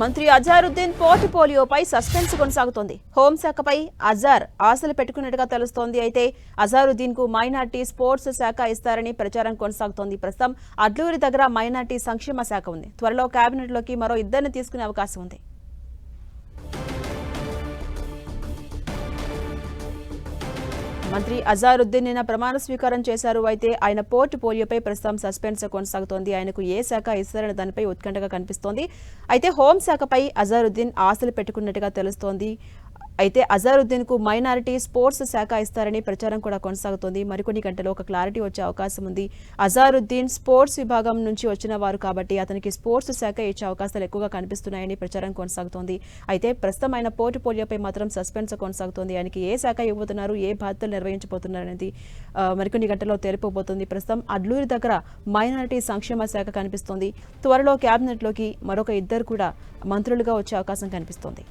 మంత్రి Azharuddin port పోలియోపై suspense కొనసాగుతోంది. హోంశాఖపై అజార్ ఆశలు పెట్టుకున్నట్టుగా తెలుస్తోంది. అయితే అజారుద్దీన్కు మైనార్టీ స్పోర్ట్స్ శాఖ ఇస్తారని ప్రచారం కొనసాగుతోంది. ప్రస్తుతం అడ్లూరి దగ్గర మైనార్టీ సంక్షేమ శాఖ ఉంది. త్వరలో కేబినెట్లోకి మరో ఇద్దరిని తీసుకునే అవకాశం ఉంది. మంత్రి అజారుద్దీన్ నిన్న ప్రమాణ స్వీకారం చేశారు. అయితే ఆయన పోర్ట్ పోలియోపై ప్రస్తుతం సస్పెన్స్ కొనసాగుతోంది. ఆయనకు ఏ శాఖ ఇస్తారనే దానిపై ఉత్కంఠగా కనిపిస్తోంది. అయితే హోంశాఖపై అజారుద్దీన్ ఆశలు పెట్టుకున్నట్టుగా తెలుస్తోంది. అయితే అజారుద్దీన్కు మైనారిటీ స్పోర్ట్స్ శాఖ ఇస్తారని ప్రచారం కూడా కొనసాగుతోంది. మరికొన్ని గంటలో ఒక క్లారిటీ వచ్చే అవకాశం ఉంది. అజారుద్దీన్ స్పోర్ట్స్ విభాగం నుంచి వచ్చిన వారు కాబట్టి అతనికి స్పోర్ట్స్ శాఖ ఇచ్చే అవకాశాలు ఎక్కువగా కనిపిస్తున్నాయని ప్రచారం కొనసాగుతోంది. అయితే ప్రస్తుతం ఆయన పోర్టుపోలియోపై మాత్రం సస్పెన్స్ కొనసాగుతోంది. ఆయనకి ఏ శాఖ ఇవ్వబోతున్నారు ఏ బాధ్యతలు నిర్వహించబోతున్నారు అనేది మరికొన్ని గంటల్లో తెలిపబోతుంది. ప్రస్తుతం అడ్లూరి దగ్గర మైనారిటీ సంక్షేమ శాఖ కనిపిస్తోంది. త్వరలో కేబినెట్లోకి మరొక ఇద్దరు కూడా మంత్రులుగా వచ్చే అవకాశం కనిపిస్తోంది.